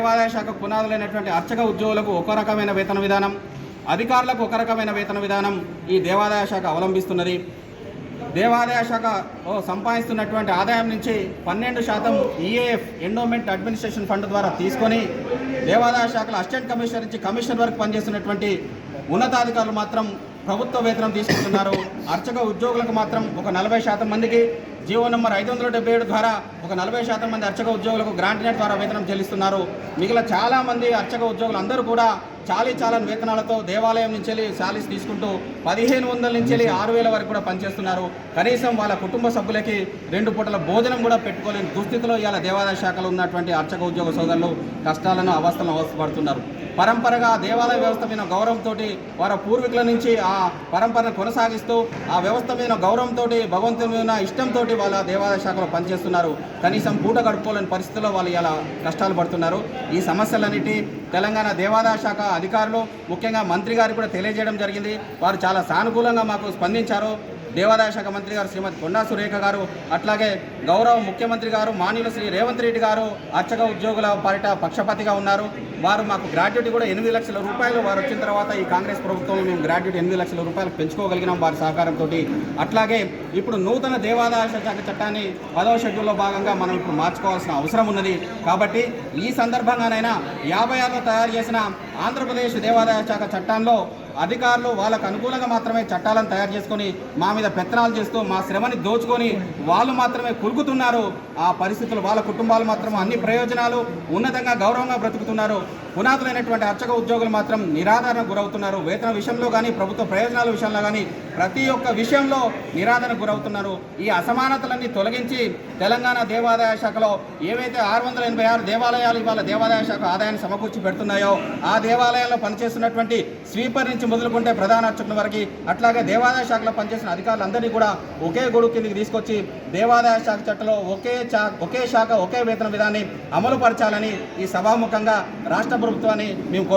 దేవాదాయ శాఖ పునాదులైనటువంటి అర్చక ఉద్యోగులకు ఒక రకమైన వేతన విధానం అధికారులకు ఒక రకమైన వేతన విధానం ఈ దేవాదాయ శాఖ అవలంబిస్తున్నది. దేవాదాయ శాఖ సంపాదిస్తున్నటువంటి ఆదాయం నుంచి పన్నెండు శాతం ఈఏఎఫ్ ఎండోమెంట్ అడ్మినిస్ట్రేషన్ ఫండ్ ద్వారా తీసుకొని దేవాదాయ శాఖలో అసిస్టెంట్ కమిషనర్ నుంచి కమిషనర్ వరకు పనిచేస్తున్నటువంటి ఉన్నతాధికారులు మాత్రం ప్రభుత్వ వేతనం తీసుకుంటున్నారు. అర్చక ఉద్యోగులకు మాత్రం ఒక నలభై శాతం మందికి జీవో నెంబర్ ఐదు వందల డెబ్బై ఏడు ద్వారా ఒక నలభై శాతం మంది అర్చక ఉద్యోగులకు గ్రాంట్ నెట్ ద్వారా వేతనం చెల్లిస్తున్నారు. మిగిలిన చాలామంది అర్చక ఉద్యోగులు అందరూ కూడా చాలీ చాలని వేతనాలతో దేవాలయం నుంచి వెళ్ళి శాలీస్ తీసుకుంటూ పదిహేను వందల నుంచి వెళ్ళి ఆరు వేల వరకు కూడా పనిచేస్తున్నారు. కనీసం వాళ్ళ కుటుంబ సభ్యులకి రెండు పూటల భోజనం కూడా పెట్టుకోలేని దుస్థితిలో ఇవాళ దేవాదాయ శాఖలో ఉన్నటువంటి అర్చక ఉద్యోగ సోదరులు కష్టాలను అవస్థలను అవస్థపడుతున్నారు. పరంపరగా దేవాలయ వ్యవస్థ మీద గౌరవంతో వారి పూర్వీకుల నుంచి ఆ పరంపరను కొనసాగిస్తూ ఆ వ్యవస్థ మీద గౌరవంతో భగవంతుని మీద ఇష్టంతో వాళ్ళ దేవాలయ శాఖలో పనిచేస్తున్నారు. కనీసం పూట గడుపుకోలేని పరిస్థితుల్లో వాళ్ళు ఇలా కష్టాలు పడుతున్నారు. ఈ సమస్యలన్నిటి తెలంగాణ దేవాదాయ శాఖ అధికారులు ముఖ్యంగా మంత్రి గారు కూడా తెలియజేయడం జరిగింది. వారు చాలా సానుకూలంగా మాకు స్పందించారు. దేవాదాయ శాఖ మంత్రి గారు శ్రీమతి కొండా సురేఖ గారు అట్లాగే గౌరవ ముఖ్యమంత్రి గారు మాన్యులు శ్రీ రేవంత్ రెడ్డి గారు అర్చక ఉద్యోగుల పరిట పక్షపాతిగా ఉన్నారు. వారు మాకు గ్రాడ్యుయేట్ కూడా ఎనిమిది లక్షల రూపాయలు వారు వచ్చిన తర్వాత ఈ కాంగ్రెస్ ప్రభుత్వంలో మేము గ్రాడ్యుటీ ఎనిమిది లక్షల రూపాయలు పెంచుకోగలిగినాం వారి సహకారంతో అట్లాగే ఇప్పుడు నూతన దేవాదాయ శాఖ చట్టాన్ని పదవ షెడ్యూల్లో భాగంగా మనం ఇప్పుడు మార్చుకోవాల్సిన అవసరం ఉన్నది. కాబట్టి ఈ సందర్భంగానైనా యాభై ఆరులో తయారు చేసిన ఆంధ్రప్రదేశ్ దేవాదాయ శాఖ చట్టంలో అధికారులు వాళ్ళకు అనుకూలంగా మాత్రమే చట్టాలను తయారు చేసుకొని మా మీద పెత్తనాలు చేస్తూ మా శ్రమని దోచుకొని వాళ్ళు మాత్రమే కులుకుతున్నారు. ఆ పరిస్థితులు వాళ్ళ కుటుంబాలు మాత్రం అన్ని ప్రయోజనాలు ఉన్నతంగా గౌరవంగా బ్రతుకుతున్నారు. పునాదులైనటువంటి అర్చక ఉద్యోగులు మాత్రం నిరాదరణ గురవుతున్నారు. వేతన విషయంలో కానీ ప్రభుత్వ ప్రయోజనాల విషయంలో కానీ ప్రతి ఒక్క విషయంలో నిరాదరణ గురవుతున్నారు. ఈ అసమానతలన్నీ తొలగించి తెలంగాణ దేవాదాయ శాఖలో ఏవైతే ఆరు వందల ఎనభై ఆరు దేవాలయాలు ఇవాళ దేవాదాయ శాఖ ఆదాయాన్ని సమకూర్చి పెడుతున్నాయో ఆ దేవాలయాల్లో పనిచేస్తున్నటువంటి స్వీపర్ నుంచి మొదలుకుంటే ప్రధాన అర్చకుల వరకు అట్లాగే దేవాదాయ శాఖలో పనిచేసిన అధికారులందరినీ కూడా ఒకే గొడుగు కిందికి తీసుకొచ్చి దేవాదాయ శాఖ చట్టంలో ఒకే చా ఒకే శాఖ ఒకే వేతన విధాన్ని అమలు పరచాలని ఈ సభాముఖంగా రాష్ట్ర ప్రభుత్వాన్ని మేము